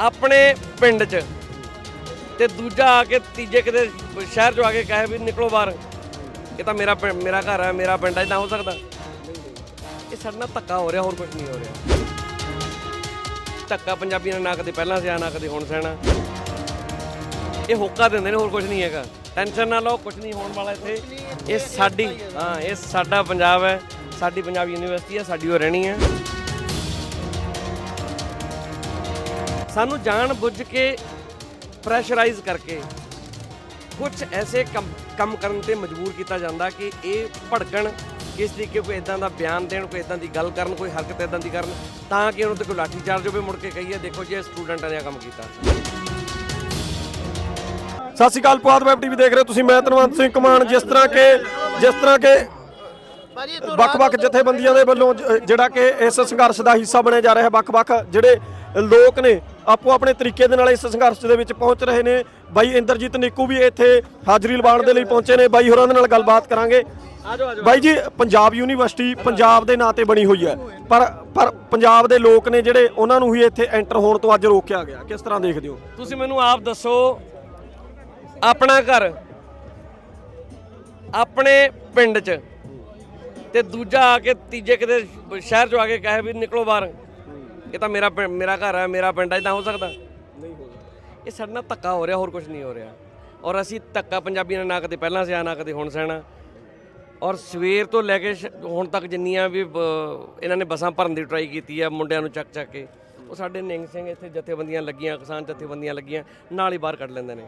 ਆਪਣੇ ਪਿੰਡ 'ਚ। ਤੇ ਦੂਜਾ ਆ ਕੇ ਤੀਜੇ ਕਿਤੇ ਸ਼ਹਿਰ 'ਚੋਂ ਆ ਕੇ ਕਹੇ ਵੀ ਨਿਕਲੋ ਬਾਹਰ। ਇਹ ਤਾਂ ਮੇਰਾ ਪਿੰ- ਮੇਰਾ ਘਰ ਹੈ ਮੇਰਾ ਪਿੰਡ ਹੈ ਇਦਾਂ ਹੋ ਸਕਦਾ। ਇਹ ਸਾਡੇ ਨਾਲ ਧੱਕਾ ਹੋ ਰਿਹਾ, ਹੋਰ ਕੁਝ ਨਹੀਂ ਹੋ ਰਿਹਾ। ਧੱਕਾ ਪੰਜਾਬੀਆਂ ਨੇ ਨਾ ਕਦੇ ਪਹਿਲਾਂ ਸਿਆ, ਨਾ ਕਦੇ ਹੁਣ ਸਹਿਣਾ ਇਹ ਹੋਕਾ ਦਿੰਦੇ ਨੇ, ਹੋਰ ਕੁਝ ਨਹੀਂ ਹੈਗਾ। ਟੈਨਸ਼ਨ ਨਾ ਲਓ ਕੁਝ ਨਹੀਂ ਹੋਣ ਵਾਲਾ ਇੱਥੇ। ਇਹ ਸਾਡੀ, ਹਾਂ, ਇਹ ਸਾਡਾ ਪੰਜਾਬ ਹੈ। ਸਾਡੀ ਪੰਜਾਬ ਯੂਨੀਵਰਸਿਟੀ ਹੈ, ਸਾਡੀ ਉਹ ਰਹਿਣੀ ਹੈ। ਸਾਨੂੰ ਜਾਣ ਬੁੱਝ ਕੇ ਪ੍ਰੈਸ਼ਰਾਈਜ਼ ਕਰਕੇ ਕੁਝ ਐਸੇ ਕੰਮ ਕੰਮ ਕਰਨ ਤੇ ਮਜਬੂਰ ਕੀਤਾ ਜਾਂਦਾ ਕਿ ਇਹ ਭੜਕਣ ਕਿਸ ਤਰੀਕੇ ਕੋਈ ਇਦਾਂ ਦਾ ਬਿਆਨ ਦੇਣ ਕੋਈ ਇਦਾਂ ਦੀ ਗੱਲ ਕਰਨ ਕੋਈ ਹਰਕਤ ਇਦਾਂ ਦੀ ਕਰਨ ਤਾਂ ਕਿ ਉਹਨਾਂ ਤੇ ਕੋਈ ਲਾਠੀ ਚਾਰਜ ਹੋਵੇ ਮੁੜ ਕੇ ਕਹੀਏ ਦੇਖੋ ਜੀ ਇਹ ਸਟੂਡੈਂਟਾਂ ਨੇ ਕੰਮ ਕੀਤਾ। ਸਤਿ ਸ਼੍ਰੀ ਅਕਾਲ ਪੁਆਧ ਵੈਬ ਟੀਵੀ ਦੇਖ ਰਹੇ ਹੋ ਤੁਸੀਂ ਮੈਂ ਧਨਵੰਤ ਸਿੰਘ ਕਮਾਨ ਜਿਸ ਤਰ੍ਹਾਂ ਕਿ ਜਿਸ ਤਰ੍ਹਾਂ ਕਿ ਵੱਖ-ਵੱਖ ਜਥੇਬੰਦੀਆਂ ਦੇ ਵੱਲੋਂ ਜਿਹੜਾ ਕਿ ਇਸ ਸੰਘਰਸ਼ ਦਾ ਹਿੱਸਾ ਬਣੇ ਜਾ ਰਿਹਾ ਵੱਖ-ਵੱਖ ਜਿਹੜੇ ਲੋਕ ਨੇ ਆਪੋ ਆਪਣੇ ਤਰੀਕੇ ਦੇ ਨਾਲ ਇਸ ਸੰਘਰਸ਼ ਦੇ ਵਿੱਚ ਪਹੁੰਚ ਰਹੇ ਨੇ। ਬਾਈ ਇੰਦਰਜੀਤ ਨਿੱਕੂ ਵੀ ਇੱਥੇ ਹਾਜ਼ਰੀ ਲਵਾਉਣ ਦੇ ਲਈ ਪਹੁੰਚੇ ਨੇ। ਬਾਈ ਹੋਰਾਂ ਦੇ ਨਾਲ ਗੱਲਬਾਤ ਕਰਾਂਗੇ। ਬਾਈ ਜੀ ਪੰਜਾਬ ਯੂਨੀਵਰਸਿਟੀ ਪੰਜਾਬ ਦੇ ਨਾਂ ਤੇ ਬਣੀ ਹੋਈ ਹੈ। ਪਰ ਪਰ ਪੰਜਾਬ ਦੇ ਲੋਕ ਨੇ ਜਿਹੜੇ ਉਹਨਾਂ ਨੂੰ ਹੀ ਇੱਥੇ ਐਂਟਰ ਹੋਣ ਤੋਂ ਅੱਜ ਰੋਕਿਆ ਗਿਆ। ਕਿਸ ਤਰ੍ਹਾਂ ਦੇਖਦੇ ਹੋ? ਤੁਸੀਂ ਮੈਨੂੰ ਆਪ ਦੱਸੋ ਆਪਣਾ ਘਰ ਆਪਣੇ ਪਿੰਡ 'ਚ ਤੇ ਦੂਜਾ ਆ ਕੇ ਤੀਜੇ ਕਿਤੇ ਸ਼ਹਿਰ 'ਚੋਂ ਆ ਕੇ ਕਹੇ ਵੀ ਨਿਕਲੋ ਬਾਹਰ। ਇਹ ਤਾਂ ਮੇਰਾ ਪਿੰ- ਮੇਰਾ ਘਰ ਹੈ ਮੇਰਾ ਪਿੰਡ ਹੈ ਇਦਾਂ ਹੋ ਸਕਦਾ। ਨਹੀਂ ਹੋ ਇਹ ਸਾਡੇ ਨਾਲ ਧੱਕਾ ਹੋ ਰਿਹਾ ਹੋਰ ਕੁਝ ਨਹੀਂ ਹੋ ਰਿਹਾ। ਔਰ ਅਸੀਂ ਧੱਕਾ ਪੰਜਾਬੀਆਂ ਨੇ ਨਾ ਕਦੇ ਪਹਿਲਾਂ ਸਿਆ ਨਾ ਕਦੇ ਹੁਣ ਸਹਿਣਾ। ਔਰ ਸਵੇਰ ਤੋਂ ਲੈ ਕੇ ਸ਼- ਹੁਣ ਤੱਕ ਜਿੰਨੀਆਂ ਵੀ ਬ- ਇਹਨਾਂ ਨੇ ਬੱਸਾਂ ਭਰਨ ਦੀ ਟਰਾਈ ਕੀਤੀ ਆ ਮੁੰਡਿਆਂ ਨੂੰ ਚੱਕ ਚੱਕ ਕੇ ਉਹ ਸਾਡੇ ਨਿੰਗ ਸਿੰਘ ਇੱਥੇ ਜਥੇਬੰਦੀਆਂ ਲੱਗੀਆਂ ਕਿਸਾਨ ਜਥੇਬੰਦੀਆਂ ਲੱਗੀਆਂ ਨਾਲ ਹੀ ਬਾਹਰ ਕੱਢ ਲੈਂਦੇ ਨੇ।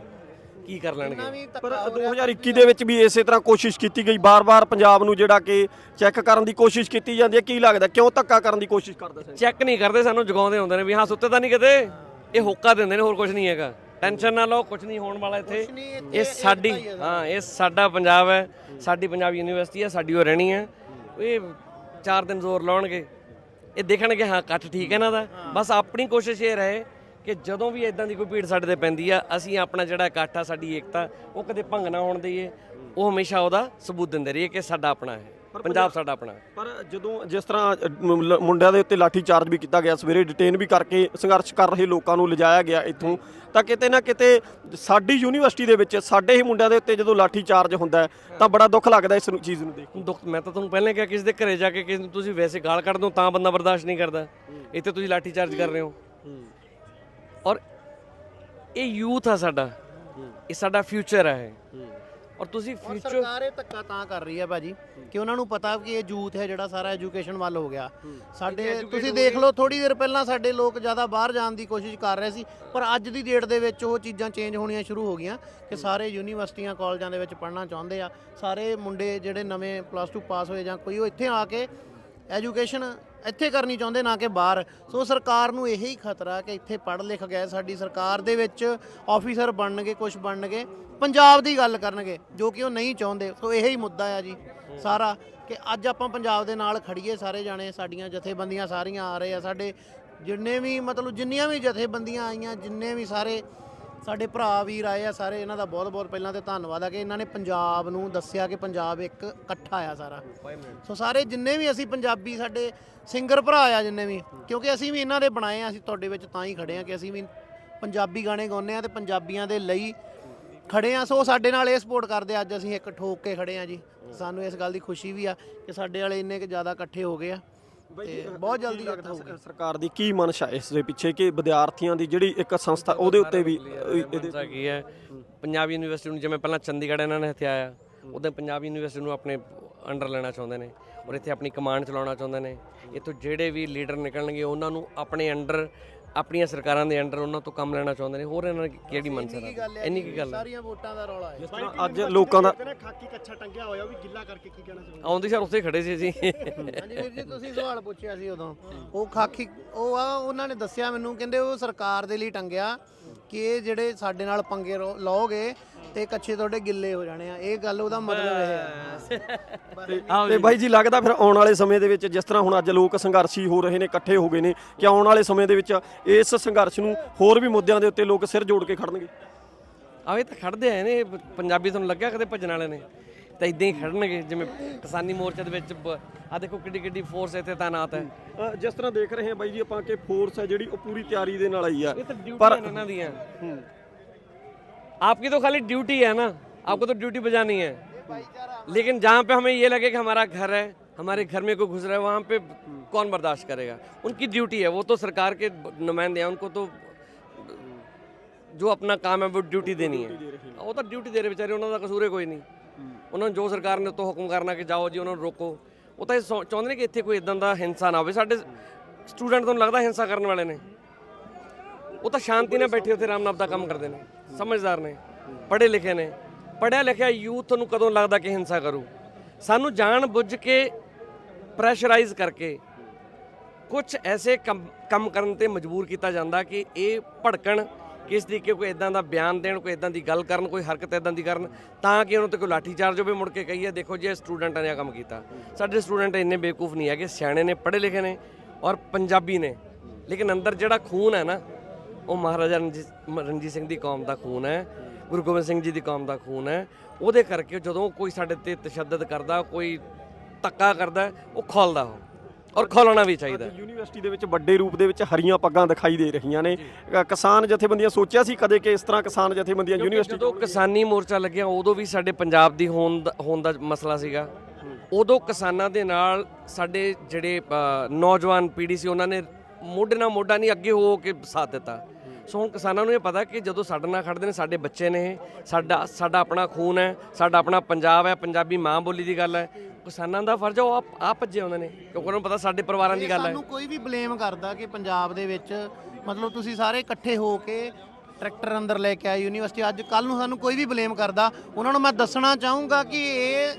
ਕੀ ਕਰ ਲੈਣਗੇ? ਪਰ 2021 ਦੇ ਵਿੱਚ ਵੀ ਇਸੇ ਤਰ੍ਹਾਂ ਕੋਸ਼ਿਸ਼ ਕੀਤੀ ਗਈ। ਬਾਰ-ਬਾਰ ਪੰਜਾਬ ਨੂੰ ਜਿਹੜਾ ਕਿ ਚੈੱਕ ਕਰਨ ਦੀ ਕੋਸ਼ਿਸ਼ ਕੀਤੀ ਜਾਂਦੀ ਹੈ। ਕੀ ਲੱਗਦਾ ਕਿਉਂ ਧੱਕਾ ਕਰਨ ਦੀ ਕੋਸ਼ਿਸ਼ ਕਰਦੇ ਸੀ ਚੈੱਕ ਨਹੀਂ ਕਰਦੇ ਸਾਨੂੰ ਜਗਾਉਂਦੇ ਹੁੰਦੇ ਨੇ ਵੀ ਹਾਂ ਸੁੱਤੇ ਤਾਂ ਨਹੀਂ ਕਿਤੇ? ਇਹ ਹੋਕਾ ਦਿੰਦੇ ਨੇ ਹੋਰ ਕੁਝ ਨਹੀਂ ਹੈਗਾ। ਟੈਨਸ਼ਨ ਨਾ ਲਓ ਕੁਝ ਨਹੀਂ ਹੋਣ ਵਾਲਾ ਇੱਥੇ। ਇਹ ਸਾਡੀ ਹਾਂ ਇਹ ਸਾਡਾ ਪੰਜਾਬ ਹੈ ਸਾਡੀ ਪੰਜਾਬ ਯੂਨੀਵਰਸਿਟੀ ਹੈ ਸਾਡੀ ਉਹ ਰਹਿਣੀ ਹੈ। ਇਹ ਚਾਰ ਦਿਨ ਜ਼ੋਰ ਲਾਉਣਗੇ। ਇਹ ਦੇਖਣਗੇ ਹਾਂ ਇਕੱਠ ਠੀਕ ਹੈ ਇਹਨਾਂ ਦਾ। ਬਸ ਆਪਣੀ ਕੋਸ਼ਿਸ਼ ਇਹ ਰਹੇ ਕਿ ਜਦੋਂ ਵੀ ਇਦਾਂ ਦੀ ਕੋਈ ਭੀੜ ਸਾਡੇ ਤੇ ਪੈਂਦੀ ਆ ਅਸੀਂ ਆਪਣਾ ਜਿਹੜਾ ਇਕੱਠ ਆ ਸਾਡੀ ਏਕਤਾ ਉਹ ਕਦੇ ਭੰਗ ਨਾ ਹੋਣ ਦਈਏ। ਉਹ ਹਮੇਸ਼ਾ ਉਹਦਾ ਸਬੂਤ ਦਿੰਦੇ ਰਹੀਏ ਕਿ ਸਾਡਾ ਆਪਣਾ ਹੈ। ਪੰਜਾਬ ਸਾਡਾ ਆਪਣਾ ਪਰ ਜਦੋਂ ਜਿਸ ਤਰ੍ਹਾਂ ਮੁੰਡਿਆਂ ਦੇ ਉੱਤੇ ਲਾਠੀ ਚਾਰਜ ਵੀ ਕੀਤਾ ਗਿਆ ਸਵੇਰੇ ਡਿਟੇਨ ਵੀ ਕਰਕੇ ਸੰਘਰਸ਼ ਕਰ ਰਹੇ ਲੋਕਾਂ ਨੂੰ ਲਿਜਾਇਆ ਗਿਆ ਇੱਥੋਂ ਤਾਂ ਕਿਤੇ ਨਾ ਕਿਤੇ ਸਾਡੀ ਯੂਨੀਵਰਸਿਟੀ ਦੇ ਵਿੱਚ ਸਾਡੇ ਹੀ ਮੁੰਡਿਆਂ ਦੇ ਉੱਤੇ ਜਦੋਂ ਲਾਠੀ ਚਾਰਜ ਹੁੰਦਾ ਤਾਂ ਬੜਾ ਦੁੱਖ ਲੱਗਦਾ ਇਸ ਨੂੰ ਚੀਜ਼ ਨੂੰ ਦੇਖ। ਦੁੱਖ ਮੈਂ ਤਾਂ ਤੁਹਾਨੂੰ ਪਹਿਲਾਂ ਕਿਹਾ ਕਿਸੇ ਦੇ ਘਰੇ ਜਾ ਕੇ ਕਿਸੇ ਨੂੰ ਤੁਸੀਂ ਵੈਸੇ ਗਾਲ ਕੱਢ ਦੋ ਤਾਂ ਬੰਦਾ ਬਰਦਾਸ਼ਤ ਨਹੀਂ ਕਰਦਾ। ਇੱਥੇ ਤੁਸੀਂ ਲਾਠੀ ਚਾਰਜ ਕਰ ਰਹੇ ਹੋ। ਔਰ ਇਹ ਯੂਥ ਆ ਸਾਡਾ। ਇਹ ਸਾਡਾ ਫਿਊਚਰ ਹੈ। ਔਰ ਤੁਸੀਂ ਫਿਊਚਰ ਸਰਕਾਰ ਇਹ ਧੱਕਾ ਤਾਂ ਕਰ ਰਹੀ ਹੈ ਭਾਜੀ ਕਿ ਉਹਨਾਂ ਨੂੰ ਪਤਾ ਕਿ ਇਹ ਯੂਥ ਹੈ ਜਿਹੜਾ ਸਾਰਾ ਐਜੂਕੇਸ਼ਨ ਵੱਲ ਹੋ ਗਿਆ। ਸਾਡੇ ਤੁਸੀਂ ਦੇਖ ਲਓ ਥੋੜੀ ਦੇਰ ਪਹਿਲਾਂ ਸਾਡੇ ਲੋਕ ਜ਼ਿਆਦਾ ਬਾਹਰ ਜਾਣ ਦੀ ਕੋਸ਼ਿਸ਼ ਕਰ ਰਹੇ ਸੀ ਪਰ ਅੱਜ ਦੀ ਡੇਟ ਦੇ ਵਿੱਚ ਉਹ ਚੀਜ਼ਾਂ ਚੇਂਜ ਹੋਣੀਆਂ ਸ਼ੁਰੂ ਹੋ ਗਈਆਂ ਕਿ ਸਾਰੇ ਯੂਨੀਵਰਸਿਟੀਆਂ ਕਾਲਜਾਂ ਦੇ ਵਿੱਚ ਪੜ੍ਹਨਾ ਚਾਹੁੰਦੇ ਆ। ਸਾਰੇ ਮੁੰਡੇ ਜਿਹੜੇ ਨਵੇਂ ਪਲੱਸ 2 ਪਾਸ ਹੋਏ ਜਾਂ ਕੋਈ ਉਹ ਇੱਥੇ ਆ ਕੇ ਐਜੂਕੇਸ਼ਨ ਇੱਥੇ ਕਰਨੀ ਚਾਹੁੰਦੇ ਨਾ ਕਿ ਬਾਹਰ। ਸੋ ਸਰਕਾਰ ਨੂੰ ਇਹੀ ਖਤਰਾ ਕਿ ਇੱਥੇ ਪੜ੍ਹ ਲਿਖ ਗਏ। ਸਾਡੀ ਸਰਕਾਰ ਦੇ ਵਿੱਚ ਆਫੀਸਰ ਬਣਨਗੇ ਕੁਝ ਬਣਨਗੇ। ਪੰਜਾਬ ਦੀ ਗੱਲ ਕਰਨਗੇ, ਜੋ ਕਿ ਉਹ ਨਹੀਂ ਚਾਹੁੰਦੇ। ਸੋ ਇਹੀ ਮੁੱਦਾ ਆ ਜੀ ਸਾਰਾ ਕਿ ਅੱਜ ਆਪਾਂ ਪੰਜਾਬ ਦੇ ਨਾਲ ਖੜੀਏ ਸਾਰੇ ਜਾਣੇ, ਸਾਡੀਆਂ ਜਥੇਬੰਦੀਆਂ ਸਾਰੀਆਂ ਆ ਰਹੇ ਆ। ਸਾਡੇ ਜਿੰਨੇ ਵੀ ਮਤਲਬ ਜਿੰਨੀਆਂ ਵੀ ਜਥੇਬੰਦੀਆਂ ਆਈਆਂ, ਜਿੰਨੇ ਵੀ ਸਾਰੇ ਸਾਡੇ ਭਰਾ ਵੀਰ ਆਏ ਆ ਸਾਰੇ, ਇਹਨਾਂ ਦਾ ਬਹੁਤ ਬਹੁਤ ਪਹਿਲਾਂ ਤੇ ਧੰਨਵਾਦ ਆ ਕਿ ਇਹਨਾਂ ਨੇ ਪੰਜਾਬ ਨੂੰ ਦੱਸਿਆ ਕਿ ਪੰਜਾਬ ਇੱਕ ਇਕੱਠਾ ਆ ਸਾਰਾ। ਸੋ ਸਾਰੇ ਜਿੰਨੇ ਵੀ ਅਸੀਂ ਪੰਜਾਬੀ ਸਾਡੇ ਸਿੰਗਰ ਭਰਾ ਆ ਜਿੰਨੇ ਵੀ, ਕਿਉਂਕਿ ਅਸੀਂ ਵੀ ਇਹਨਾਂ ਦੇ ਬਣਾਏ ਆ, ਅਸੀਂ ਤੁਹਾਡੇ ਵਿੱਚ ਤਾਂ ਹੀ ਖੜੇ ਆ ਕਿ ਅਸੀਂ ਵੀ ਪੰਜਾਬੀ ਗਾਣੇ ਗਾਉਂਦੇ ਆ ਤੇ ਪੰਜਾਬੀਆਂ ਦੇ ਲਈ ਖੜੇ ਆ। ਸੋ ਸਾਡੇ ਨਾਲ ਇਹ ਸਪੋਰਟ ਕਰਦੇ ਅੱਜ ਅਸੀਂ ਇੱਕ ਠੋਕ ਕੇ ਖੜੇ ਆ ਜੀ। ਸਾਨੂੰ ਇਸ ਗੱਲ ਦੀ ਖੁਸ਼ੀ ਵੀ ਆ ਕਿ ਸਾਡੇ ਵਾਲੇ ਇੰਨੇ ਕਿ ਜ਼ਿਆਦਾ ਇਕੱਠੇ ਹੋ ਗਏ ਆ। ਤੇ ਬਹੁਤ ਜਲਦੀ ਹੋਊਗਾ ਸਰਕਾਰ ਦੀ ਕੀ ਮਨਸ਼ਾ ਇਸ ਦੇ ਪਿੱਛੇ ਕਿ ਵਿਦਿਆਰਥੀਆਂ ਦੀ ਜਿਹੜੀ ਇੱਕ ਸੰਸਥਾ ਉਹਦੇ ਉੱਤੇ ਵੀ ਇਹਦੇ ਕੀ ਹੈ? ਪੰਜਾਬ ਯੂਨੀਵਰਸਿਟੀ ਨੂੰ ਜਿਵੇਂ ਪਹਿਲਾਂ ਚੰਡੀਗੜ੍ਹ ਇਹਨਾਂ ਨੇ ਹਥਿਆਇਆ ਉਦੋਂ ਪੰਜਾਬ ਯੂਨੀਵਰਸਿਟੀ ਨੂੰ ਆਪਣੇ ਅੰਡਰ ਲੈਣਾ ਚਾਹੁੰਦੇ ਨੇ ਔਰ ਇੱਥੇ ਆਪਣੀ ਕਮਾਂਡ ਚਲਾਉਣਾ ਚਾਹੁੰਦੇ ਨੇ। ਇੱਥੋਂ ਜਿਹੜੇ ਵੀ ਲੀਡਰ ਨਿਕਲਣਗੇ ਉਹਨਾਂ ਨੂੰ ਆਪਣੇ ਅੰਡਰ ਆਪਣੀਆਂ ਸਰਕਾਰਾਂ ਦੇ ਅੰਡਰ ਉਹਨਾਂ ਤੋਂ ਕੰਮ ਲੈਣਾ ਚਾਹੁੰਦੇ ਨੇ ਹੋਰ ਇਹਨਾਂ ਦੀ ਕਿਹੜੀ ਮਨਸਾ ਹੈ ਇੰਨੀ ਕੀ ਗੱਲ ਹੈ? ਸਾਰੀਆਂ ਵੋਟਾਂ ਦਾ ਰੌਲਾ ਹੈ। ਜਿਸ ਤਰ੍ਹਾਂ ਅੱਜ ਲੋਕਾਂ ਦਾ ਖਾਕੀ ਕੱਛਾ ਟੰਗਿਆ ਹੋਇਆ ਉਹ ਵੀ ਗਿੱਲਾ ਕਰਕੇ ਕੀ ਕਹਿਣਾ ਚਾਹੁੰਦੇ? ਆਉਂਦੀ ਸਰ ਉੱਥੇ ਖੜੇ ਸੀ ਜੀ ਹਾਂਜੀ ਵੀਰ ਜੀ ਤੁਸੀਂ ਸਵਾਲ ਪੁੱਛਿਆ ਸੀ ਉਦੋਂ। ਉਹ ਖਾਕੀ ਉਹ ਆ ਉਹਨਾਂ ਨੇ ਦੱਸਿਆ ਮੈਨੂੰ ਕਹਿੰਦੇ ਉਹ ਸਰਕਾਰ ਦੇ ਲਈ ਟੰਗਿਆ ਕਿ ਇਹ ਜਿਹੜੇ ਸਾਡੇ ਨਾਲ ਪੰਗੇ ਲਓਗੇ ਤੇ ਕੱਚੇ ਤੁਹਾਡੇ ਗਿੱਲੇ ਹੋ ਜਾਣੇ ਆ। ਇਹ ਗੱਲ ਉਹਦਾ ਮਤਲਬ ਇਹ ਹੈ ਤੇ ਬਾਈ ਜੀ ਲੱਗਦਾ ਫਿਰ ਆਉਣ ਵਾਲੇ ਸਮੇਂ ਦੇ ਵਿੱਚ ਜਿਸ ਤਰ੍ਹਾਂ ਹੁਣ ਅੱਜ ਲੋਕ ਸੰਘਰਸ਼ੀ ਹੋ ਰਹੇ ਨੇ ਇਕੱਠੇ ਹੋ ਗਏ ਨੇ ਕਿ ਆਉਣ ਵਾਲੇ ਸਮੇਂ ਦੇ ਵਿੱਚ ਇਸ ਸੰਘਰਸ਼ ਨੂੰ ਹੋਰ ਵੀ ਮੁੱਦਿਆਂ ਦੇ ਉੱਤੇ ਲੋਕ ਸਿਰ ਜੋੜ ਕੇ ਖੜਨਗੇ? ਆਵੇ ਤਾਂ ਖੜਦੇ ਆਏ ਨੇ ਪੰਜਾਬੀ ਤੁਹਾਨੂੰ ਲੱਗਿਆ ਕਦੇ ਭੱਜਣ ਵਾਲੇ ਨੇ? ਤਾਂ ਇਦਾਂ ਹੀ ਖੜਨਗੇ ਜਿਵੇਂ ਕਿਸਾਨੀ ਮੋਰਚੇ ਦੇ ਵਿੱਚ ਆ ਦੇਖੋ ਕਿੱਡੀ ਕਿੱਡੀ ਫੋਰਸ ਇੱਥੇ ਤਾਇਨਾਤ ਹੈ। ਜਿਸ ਤਰ੍ਹਾਂ ਦੇਖ ਰਹੇ ਹਾਂ ਬਾਈ ਜੀ ਆਪਾਂ ਕਿ ਫੋਰਸ ਹੈ ਜਿਹੜੀ ਉਹ ਪੂਰੀ ਤਿਆਰੀ ਦੇ ਨਾਲ ਆਈ ਆ। ਪਰ ਇਹਨਾਂ ਦੀਆਂ। आपकी तो खाली ड्यूटी है ना आपको तो ड्यूटी बजानी है लेकिन जहाँ पे हमें ये लगे कि हमारा घर है हमारे घर में कोई घुस रहा है वहाँ पे कौन बर्दाश्त करेगा उनकी ड्यूटी है वो तो सरकार के नुमाइंदे हैं उनको तो जो अपना काम है वो ड्यूटी देनी है ਉਹ ਤਾਂ ਡਿਊਟੀ ਦੇ ਰਹੇ ਵਿਚਾਰੇ ਉਹਨਾਂ ਦਾ ਕਸੂਰ ਹੈ ਕੋਈ ਨਹੀਂ ਉਹਨਾਂ ਨੂੰ ਜੋ ਸਰਕਾਰ ਨੇ ਉਤੋਂ ਹੁਕਮ ਕਰਨਾ ਕਿ ਜਾਓ ਜੀ ਉਹਨਾਂ ਨੂੰ ਰੋਕੋ ਉਹ ਤਾਂ ਇਹ ਸੋ- ਚਾਹੁੰਦੇ ਨੇ ਕਿ ਇੱਥੇ ਕੋਈ ਇਦਾਂ ਦਾ ਹਿੰਸਾ ਨਾ ਹੋਵੇ ਸਾਡੇ ਸਟੂਡੈਂਟ ਤੁਹਾਨੂੰ ਲੱਗਦਾ ਹਿੰਸਾ ਕਰਨ ਵਾਲੇ ਨੇ ਉਹ ਤਾਂ ਸ਼ਾਂਤੀ ਨਾਲ ਬੈਠੇ ਉੱਥੇ ਆਰਾਮ ਨਾਲ ਆਪਦਾ ਕੰਮ ਕਰਦੇ ਨੇ ਸਮਝਦਾਰ ਨੇ, ਪੜ੍ਹੇ ਲਿਖੇ ਨੇ। ਪੜ੍ਹਿਆ ਲਿਖਿਆ ਯੂਥ ਨੂੰ ਕਦੋਂ ਲੱਗਦਾ ਕਿ ਹਿੰਸਾ ਕਰੂ? ਸਾਨੂੰ ਜਾਣ ਬੁੱਝ ਕੇ ਪ੍ਰੈਸ਼ਰਾਈਜ਼ ਕਰਕੇ ਕੁਝ ਐਸੇ ਕੰਮ ਕੰਮ ਕਰਨ ਤੇ ਮਜਬੂਰ ਕੀਤਾ ਜਾਂਦਾ ਕਿ ਇਹ ਭੜਕਣ, ਕਿਸ ਤਰੀਕੇ ਕੋਈ ਇਦਾਂ ਦਾ ਬਿਆਨ ਦੇਣ, ਕੋਈ ਇਦਾਂ ਦੀ ਗੱਲ ਕਰਨ, ਕੋਈ ਹਰਕਤ ਇਦਾਂ ਦੀ ਕਰਨ, ਤਾਂ ਕਿ ਉਹਨਾਂ ਤੇ ਕੋਈ ਲਾਠੀ ਚਾਰਜ ਹੋਵੇ ਮੁੜ ਕੇ ਕਹੀਏ, ਦੇਖੋ ਜੀ, ਇਹ ਸਟੂਡੈਂਟਾਂ ਨੇ ਇਹ ਕੰਮ ਕੀਤਾ। ਸਾਡੇ ਸਟੂਡੈਂਟ ਇੰਨੇ ਬੇਵਕੂਫ ਨਹੀਂ ਹੈਗੇ, ਸਿਆਣੇ ਨੇ, ਪੜ੍ਹੇ ਲਿਖੇ ਨੇ ਔਰ ਪੰਜਾਬੀ ਨੇ। ਲੇਕਿਨ ਅੰਦਰ ਜਿਹੜਾ ਖੂਨ ਹੈ ਨਾ ਉਹ ਮਹਾਰਾਜਾ ਰਣਜੀਤ ਸਿੰਘ ਦੀ ਕੌਮ ਦਾ ਖੂਨ ਹੈ ਗੁਰੂ ਗੋਬਿੰਦ ਸਿੰਘ ਜੀ ਦੀ ਕੌਮ ਦਾ ਖੂਨ ਹੈ। ਉਹਦੇ ਕਰਕੇ ਜਦੋਂ ਕੋਈ ਸਾਡੇ ਤੇ ਤਸ਼ੱਦਦ ਕਰਦਾ ਕੋਈ ਧੱਕਾ ਕਰਦਾ ਉਹ ਖੋਲਦਾ ਉਹ ਔਰ ਖੋਲਣਾ ਵੀ ਚਾਹੀਦਾ ਯੂਨੀਵਰਸਿਟੀ ਦੇ ਵਿੱਚ ਵੱਡੇ ਰੂਪ ਦੇ ਵਿੱਚ ਹਰੀਆਂ ਪੱਗਾਂ ਦਿਖਾਈ ਦੇ ਰਹੀਆਂ ਨੇ। ਕਿਸਾਨ ਜਥੇਬੰਦੀਆਂ ਸੋਚਿਆ ਸੀ ਕਦੇ ਕਿ ਇਸ ਤਰ੍ਹਾਂ ਕਿਸਾਨ ਜਥੇਬੰਦੀਆਂ ਯੂਨੀਵਰਸਿਟੀ ਜਦੋਂ ਕਿਸਾਨੀ ਮੋਰਚਾ ਲੱਗਿਆ ਉਦੋਂ ਵੀ ਸਾਡੇ ਪੰਜਾਬ ਦੀ ਹੋਣ ਹੋਣ ਦਾ ਮਸਲਾ ਸੀਗਾ। ਉਦੋਂ ਕਿਸਾਨਾਂ ਦੇ ਨਾਲ ਸਾਡੇ ਜਿਹੜੇ ਨੌਜਵਾਨ ਪੀੜ੍ਹੀ ਸੀ ਉਹਨਾਂ ਨੇ ਮੋਢੇ ਨਾਲ ਮੋਢਾ ਨਹੀਂ ਅੱਗੇ ਹੋ ਕੇ ਸਾਥ ਦਿੱਤਾ। ਸੋ ਹੁਣ ਕਿਸਾਨਾਂ ਨੂੰ ਇਹ ਪਤਾ ਕਿ ਜਦੋਂ ਸਾਡੇ ਨਾਲ ਖੜਦੇ ਨੇ ਸਾਡੇ ਬੱਚੇ ਨੇ ਇਹ ਸਾਡਾ ਸਾਡਾ ਆਪਣਾ ਖੂਨ ਹੈ ਸਾਡਾ ਆਪਣਾ ਪੰਜਾਬ ਹੈ ਪੰਜਾਬੀ ਮਾਂ ਬੋਲੀ ਦੀ ਗੱਲ ਹੈ। ਕਿਸਾਨਾਂ ਦਾ ਫਰਜ਼ ਉਹ ਆਪ ਆਪ ਭੱਜੇ ਆਉਂਦੇ ਨੇ ਕਿਉਂਕਿ ਉਹਨਾਂ ਨੂੰ ਪਤਾ ਸਾਡੇ ਪਰਿਵਾਰਾਂ ਦੀ ਗੱਲ ਹੈ। ਸਾਨੂੰ ਕੋਈ ਵੀ ਬਲੇਮ ਕਰਦਾ ਕਿ ਪੰਜਾਬ ਦੇ ਵਿੱਚ ਮਤਲਬ ਤੁਸੀਂ ਸਾਰੇ ਇਕੱਠੇ ਹੋ ਕੇ ਟਰੈਕਟਰ ਅੰਦਰ ਲੈ ਕੇ ਆਏ ਯੂਨੀਵਰਸਿਟੀ ਅੱਜ ਕੱਲ ਨੂੰ ਸਾਨੂੰ ਕੋਈ ਵੀ ਬਲੇਮ ਕਰਦਾ। ਉਹਨਾਂ ਨੂੰ ਮੈਂ ਦੱਸਣਾ ਚਾਹੂੰਗਾ ਕਿ ਇਹ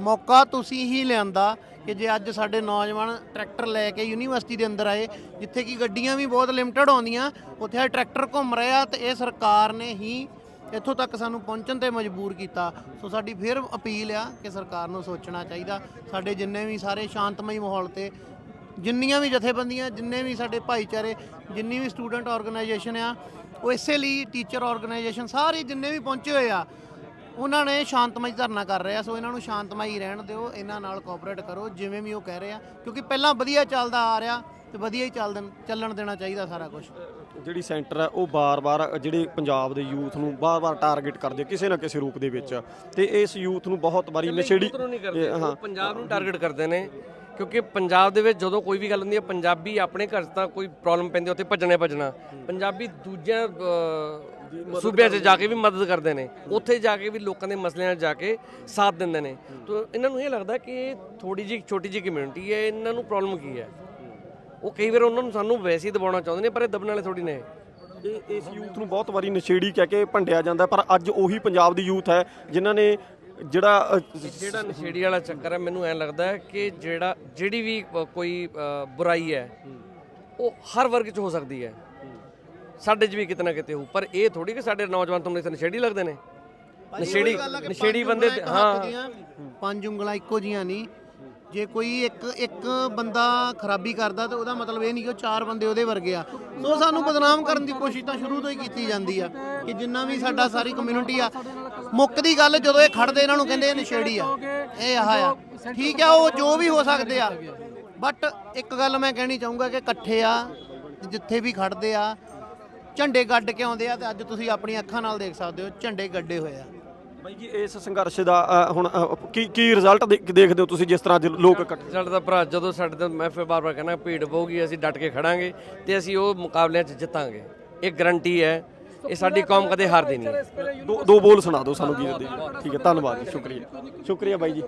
ਮੌਕਾ ਤੁਸੀਂ ਹੀ ਲਿਆਂਦਾ ਕਿ ਜੇ ਅੱਜ ਸਾਡੇ ਨੌਜਵਾਨ ਟਰੈਕਟਰ ਲੈ ਕੇ ਯੂਨੀਵਰਸਿਟੀ ਦੇ ਅੰਦਰ ਆਏ, ਜਿੱਥੇ ਕਿ ਗੱਡੀਆਂ ਵੀ ਬਹੁਤ ਲਿਮਟਿਡ ਆਉਂਦੀਆਂ, ਉੱਥੇ ਇਹ ਟਰੈਕਟਰ ਘੁੰਮ ਰਹੇ ਆ ਤੇ ਇਹ ਸਰਕਾਰ ਨੇ ਹੀ ਇੱਥੋਂ ਤੱਕ ਸਾਨੂੰ ਪਹੁੰਚਣ ਤੇ ਮਜਬੂਰ ਕੀਤਾ। ਸੋ ਸਾਡੀ ਫਿਰ ਅਪੀਲ ਆ ਕਿ ਸਰਕਾਰ ਨੂੰ ਸੋਚਣਾ ਚਾਹੀਦਾ। ਸਾਡੇ ਜਿੰਨੇ ਵੀ ਸਾਰੇ ਸ਼ਾਂਤਮਈ ਮਾਹੌਲ ਤੇ, ਜਿੰਨੀਆਂ ਵੀ ਜਥੇਬੰਦੀਆਂ, ਜਿੰਨੇ ਵੀ ਸਾਡੇ ਭਾਈਚਾਰੇ, ਜਿੰਨੀ ਵੀ ਸਟੂਡੈਂਟ ਆਰਗੇਨਾਈਜੇਸ਼ਨ ਆ, ਉਹ ਇਸੇ ਲਈ ਟੀਚਰ ਆਰਗੇਨਾਈਜੇਸ਼ਨ ਸਾਰੇ ਜਿੰਨੇ ਵੀ ਪਹੁੰਚੇ ਹੋਏ ਆ ਉਹਨਾਂ ਨੇ ਸ਼ਾਂਤਮਈ ਧਰਨਾ ਕਰ ਰਹੇ ਆ ਸੋ ਇਹਨਾਂ ਨੂੰ ਸ਼ਾਂਤਮਈ ਰਹਿਣ ਦਿਓ ਇਹਨਾਂ ਨਾਲ ਕੋਆਪਰੇਟ ਕਰੋ ਜਿਵੇਂ ਵੀ ਉਹ ਕਹਿ ਰਹੇ ਆ ਕਿਉਂਕਿ ਪਹਿਲਾਂ ਵਧੀਆ ਚੱਲਦਾ ਆ ਰਿਹਾ ਤੇ ਵਧੀਆ ਹੀ ਚੱਲ ਚੱਲਣ ਦੇਣਾ ਚਾਹੀਦਾ ਸਾਰਾ ਕੁਝ ਜਿਹੜੀ ਸੈਂਟਰ ਹੈ ਉਹ ਬਾਰ-ਬਾਰ ਜਿਹੜੇ ਪੰਜਾਬ ਦੇ ਯੂਥ ਨੂੰ ਬਾਰ-ਬਾਰ ਟਾਰਗੇਟ ਕਰਦੇ ਆ ਕਿਸੇ ਨਾ ਕਿਸੇ ਰੂਪ ਦੇ ਵਿੱਚ। ਤੇ ਇਸ ਯੂਥ ਨੂੰ ਬਹੁਤ ਵਾਰੀ ਨਸ਼ੇੜੀ ਹਾਂ। ਪੰਜਾਬ ਨੂੰ ਟਾਰਗੇਟ ਕਰਦੇ ਨੇ ਕਿਉਂਕਿ ਪੰਜਾਬ ਦੇ ਵਿੱਚ ਜਦੋਂ ਕੋਈ ਵੀ ਗੱਲ ਹੁੰਦੀ ਹੈ ਪੰਜਾਬੀ ਆਪਣੇ ਘਰ ਤਾਂ ਕੋਈ ਪ੍ਰੋਬਲਮ ਪੈਂਦੀ ਉੱਥੇ ਭੱਜਣੇ ਭੱਜਣਾ। ਪੰਜਾਬੀ ਦੂਜਿਆਂ ਸੂਬਿਆਂ 'ਚ ਜਾ ਕੇ ਵੀ ਮਦਦ ਕਰਦੇ ਨੇ। ਉੱਥੇ ਜਾ ਕੇ ਵੀ ਲੋਕਾਂ ਦੇ ਮਸਲਿਆਂ 'ਚ ਜਾ ਕੇ ਸਾਥ ਦਿੰਦੇ ਨੇ। ਤਾਂ ਇਹਨਾਂ ਨੂੰ ਇਹ ਲੱਗਦਾ ਕਿ ਥੋੜੀ ਜਿਹੀ ਛੋਟੀ ਜਿਹੀ ਕਮਿਊਨਿਟੀ ਹੈ ਇਹਨਾਂ ਨੂੰ ਪ੍ਰੋਬਲਮ ਕੀ ਹੈ? ਉਹ ਕਈ ਵਾਰ ਉਹਨਾਂ ਨੂੰ ਸਾਨੂੰ ਵੈਸੇ ਹੀ ਦਬਾਉਣਾ ਚਾਹੁੰਦੇ ਨੇ ਪਰ ਇਹ ਦਬਣ ਵਾਲੇ ਥੋੜੀ ਨੇ। ਇਹ ਇਸ ਯੂਥ ਨੂੰ ਬਹੁਤ ਵਾਰੀ ਨਸ਼ੇੜੀ ਕਹਿ ਕੇ ਭੰਡਿਆ ਜਾਂਦਾ ਪਰ ਅੱਜ ਉਹੀ ਪੰਜਾਬ ਦੀ ਯੂਥ ਹੈ ਜਿਨ੍ਹਾਂ ਨੇ ਜਿਹੜਾ ਜਿਹੜਾ ਨਸ਼ੇੜੀ ਵਾਲਾ ਚੱਕਰ ਹੈ ਮੈਨੂੰ ਐਂ ਲੱਗਦਾ ਹੈ ਕਿ ਜਿਹੜਾ ਜਿਹੜੀ ਵੀ ਕੋਈ ਬੁਰਾਈ ਹੈ ਉਹ ਹਰ ਵਰਗ 'ਚ ਹੋ ਸਕਦੀ ਹੈ। ਸਾਡੇ 'ਚ ਵੀ ਕਿਤੇ ਨਾ ਕਿਤੇ ਹੋ ਪਰ ਇਹ ਥੋੜੀ ਕਿ ਸਾਡੇ ਨੌਜਵਾਨ ਤੁਹਾਨੂੰ ਇੱਥੇ ਨਸ਼ੇੜੀ ਲੱਗਦੇ ਨੇ? ਨਸ਼ੇੜੀ ਨਸ਼ੇੜੀ ਬੰਦੇ ਹਾਂ। ਪੰਜ ਉਂਗਲਾਂ ਇੱਕੋ ਜੀਆਂ ਨਹੀਂ ਜੇ ਕੋਈ ਇੱਕ ਇੱਕ ਬੰਦਾ ਖਰਾਬੀ ਕਰਦਾ ਤੇ ਉਹਦਾ ਮਤਲਬ ਇਹ ਨਹੀਂ ਕਿ ਉਹ ਚਾਰ ਬੰਦੇ ਉਹਦੇ ਵਰਗੇ ਆ। ਸੋ ਸਾਨੂੰ ਬਦਨਾਮ ਕਰਨ ਦੀ ਕੋਸ਼ਿਸ਼ ਤਾਂ ਸ਼ੁਰੂ ਤੋਂ ਹੀ ਕੀਤੀ ਜਾਂਦੀ ਆ ਕਿ ਜਿੰਨਾ ਵੀ ਸਾਡਾ ਸਾਰੀ ਕਮਿਊਨਿਟੀ ਆ ਮੁੱਕਦੀ ਗੱਲ ਜਦੋਂ ਇਹ ਖੜਦੇ ਇਹਨਾਂ ਨੂੰ ਕਹਿੰਦੇ ਇਹ ਨਸ਼ੇੜੀ ਆ। ਇਹ ਆਹ ਆ। ਠੀਕ ਆ ਉਹ ਜੋ ਵੀ ਹੋ ਸਕਦੇ ਆ। ਬਟ ਇੱਕ ਗੱਲ ਮੈਂ ਕਹਿਣੀ ਚਾਹੂੰਗਾ ਕਿ ਇਕੱਠੇ ਆ ਜਿੱਥੇ ਵੀ ਖੜਦੇ ਆ ਝੰਡੇ ਗੱਡ ਕੇ ਆਉਂਦੇ ਆ ਤੇ ਅੱਜ ਤੁਸੀਂ ਆਪਣੀਆਂ ਅੱਖਾਂ ਨਾਲ ਦੇਖ ਸਕਦੇ ਹੋ ਝੰਡੇ ਗੱਡੇ ਹੋਏ ਆ। ਬਾਈ ਜੀ ਇਸ ਸੰਘਰਸ਼ ਦਾ ਅ, ਹੁਣ ਅ, ਕੀ ਕੀ ਰਿਜ਼ਲਟ ਦੇਖਦੇ ਹੋ ਤੁਸੀਂ ਜਿਸ ਤਰ੍ਹਾਂ ਅੱਜ ਲੋਕ ਇਕੱਠੇ? ਰਿਜ਼ਲਟ ਦਾ ਭਰਾ ਜਦੋਂ ਸਾਡੇ ਤੇ ਮੈਂ ਫਿਰ ਬਾਰ-ਬਾਰ ਕਹਿੰਦਾ ਭੀੜ ਪਊਗੀ ਅਸੀਂ ਡਟ ਕੇ ਖੜਾਂਗੇ ਤੇ ਅਸੀਂ ਉਹ ਮੁਕਾਬਲਿਆਂ 'ਚ ਜਿੱਤਾਂਗੇ। ਇਹ ਗਰੰਟੀ ਹੈ ਇਹ ਸਾਡੀ ਕੌਮ ਕਦੇ ਹਾਰਦੀ ਨਹੀਂ ਦੋ ਦੋ ਬੋਲ ਸੁਣਾ ਦਿਓ ਸਾਨੂੰ ਗੀਤ ਦੇ ਠੀਕ ਹੈ ਧੰਨਵਾਦ ਜੀ ਸ਼ੁਕਰੀਆ। ਸ਼ੁਕਰੀਆ ਬਾਈ ਜੀ।